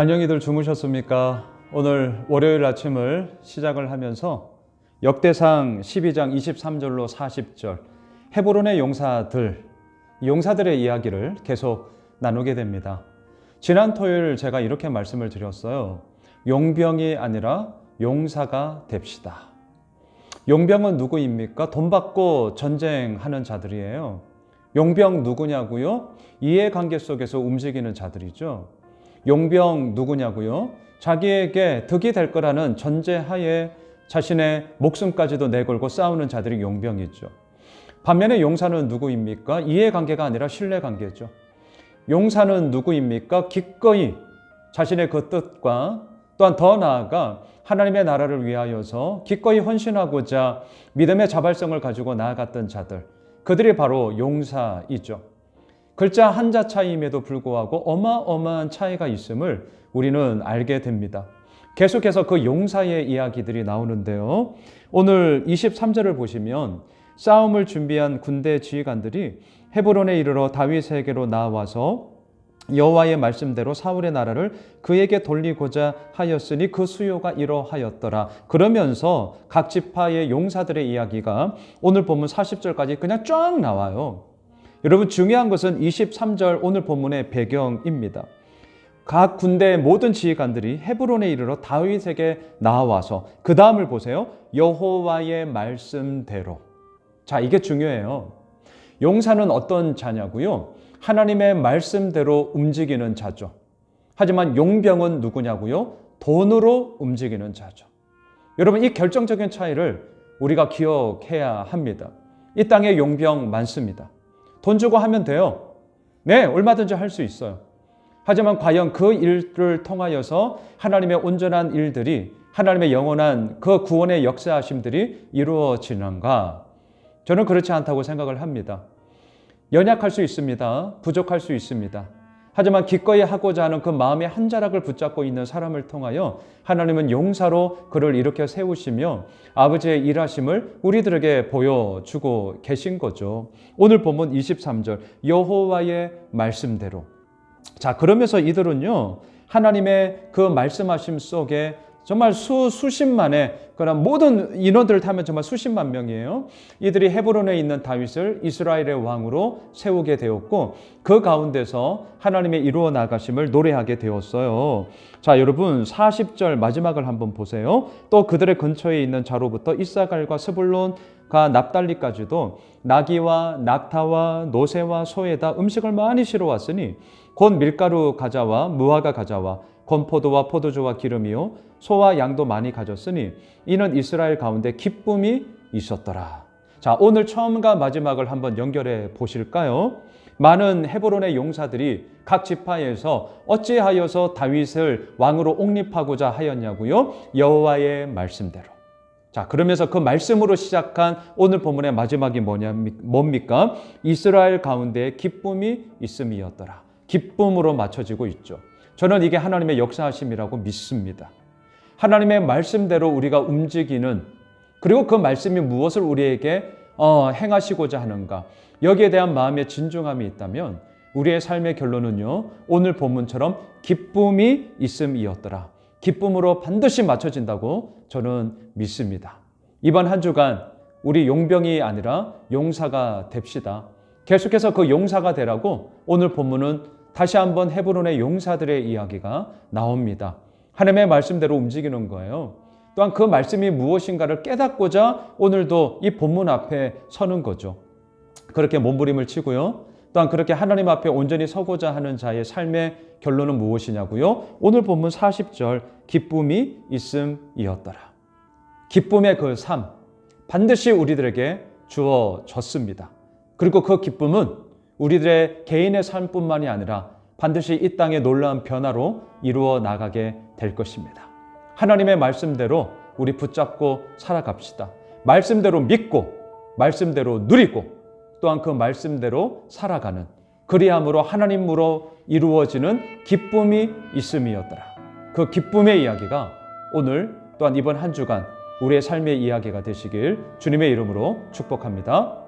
안녕히들 주무셨습니까? 오늘 월요일 아침을 시작을 하면서 역대상 12장 23절로 40절 헤브론의 용사들 용사들의 이야기를 계속 나누게 됩니다. 지난 토요일 제가 이렇게 말씀을 드렸어요. 용병이 아니라 용사가 됩시다. 용병은 누구입니까? 돈 받고 전쟁하는 자들이에요. 용병 누구냐고요? 이해관계 속에서 움직이는 자들이죠. 용병 누구냐고요? 자기에게 득이 될 거라는 전제하에 자신의 목숨까지도 내걸고 싸우는 자들이 용병이죠. 반면에 용사는 누구입니까? 이해관계가 아니라 신뢰관계죠. 용사는 누구입니까? 기꺼이 자신의 그 뜻과 또한 더 나아가 하나님의 나라를 위하여서 기꺼이 헌신하고자 믿음의 자발성을 가지고 나아갔던 자들. 그들이 바로 용사이죠. 글자 한자 차이임에도 불구하고 어마어마한 차이가 있음을 우리는 알게 됩니다. 계속해서 그 용사의 이야기들이 나오는데요. 오늘 23절을 보시면 싸움을 준비한 군대 지휘관들이 헤브론에 이르러 다윗에게로 나와서 여호와의 말씀대로 사울의 나라를 그에게 돌리고자 하였으니 그 수요가 이러하였더라. 그러면서 각 지파의 용사들의 이야기가 오늘 본문 40절까지 그냥 쫙 나와요. 여러분 중요한 것은 23절 오늘 본문의 배경입니다. 각 군대의 모든 지휘관들이 헤브론에 이르러 다윗에게 나와서 그 다음을 보세요. 여호와의 말씀대로. 자, 이게 중요해요. 용사는 어떤 자냐고요? 하나님의 말씀대로 움직이는 자죠. 하지만 용병은 누구냐고요? 돈으로 움직이는 자죠. 여러분 이 결정적인 차이를 우리가 기억해야 합니다. 이 땅에 용병 많습니다. 돈 주고 하면 돼요. 네, 얼마든지 할 수 있어요. 하지만 과연 그 일을 통하여서 하나님의 온전한 일들이 하나님의 영원한 그 구원의 역사하심들이 이루어지는가? 저는 그렇지 않다고 생각을 합니다. 연약할 수 있습니다. 부족할 수 있습니다. 하지만 기꺼이 하고자 하는 그 마음의 한 자락을 붙잡고 있는 사람을 통하여 하나님은 용사로 그를 일으켜 세우시며 아버지의 일하심을 우리들에게 보여주고 계신 거죠. 오늘 본문 23절 여호와의 말씀대로 자 그러면서 이들은요 하나님의 그 말씀하심 속에 정말 수 수십만의 그런 모든 인원들을 타면 정말 수십만 명이에요. 이들이 헤브론에 있는 다윗을 이스라엘의 왕으로 세우게 되었고 그 가운데서 하나님의 이루어 나가심을 노래하게 되었어요. 자, 여러분 40절 마지막을 한번 보세요. 또 그들의 근처에 있는 자로부터 이사갈과 스불론과 납달리까지도 나귀와 낙타와 노새와 소에다 음식을 많이 실어 왔으니 곧 밀가루 가자와 무화과 가자와 건포도와 포도주와 기름이요 소와 양도 많이 가졌으니 이는 이스라엘 가운데 기쁨이 있었더라. 자, 오늘 처음과 마지막을 한번 연결해 보실까요? 많은 헤브론의 용사들이 각 지파에서 어찌하여서 다윗을 왕으로 옹립하고자 하였냐고요? 여호와의 말씀대로. 자, 그러면서 그 말씀으로 시작한 오늘 본문의 마지막이 뭐냐 뭡니까? 이스라엘 가운데 기쁨이 있음이었더라. 기쁨으로 맞춰지고 있죠. 저는 이게 하나님의 역사하심이라고 믿습니다. 하나님의 말씀대로 우리가 움직이는 그리고 그 말씀이 무엇을 우리에게 어, 행하시고자 하는가 여기에 대한 마음의 진중함이 있다면 우리의 삶의 결론은요 오늘 본문처럼 기쁨이 있음이었더라. 기쁨으로 반드시 맞춰진다고 저는 믿습니다. 이번 한 주간 우리 용병이 아니라 용사가 됩시다. 계속해서 그 용사가 되라고 오늘 본문은 다시 한번 헤브론의 용사들의 이야기가 나옵니다. 하나님의 말씀대로 움직이는 거예요. 또한 그 말씀이 무엇인가를 깨닫고자 오늘도 이 본문 앞에 서는 거죠. 그렇게 몸부림을 치고요. 또한 그렇게 하나님 앞에 온전히 서고자 하는 자의 삶의 결론은 무엇이냐고요? 오늘 본문 40절 기쁨이 있음이었더라. 기쁨의 그 삶 반드시 우리들에게 주어졌습니다. 그리고 그 기쁨은 우리들의 개인의 삶뿐만이 아니라 반드시 이 땅의 놀라운 변화로 이루어 나가게 될 것입니다. 하나님의 말씀대로 우리 붙잡고 살아갑시다. 말씀대로 믿고, 말씀대로 누리고, 또한 그 말씀대로 살아가는 그리함으로 하나님으로 이루어지는 기쁨이 있음이었더라. 그 기쁨의 이야기가 오늘 또한 이번 한 주간 우리의 삶의 이야기가 되시길 주님의 이름으로 축복합니다.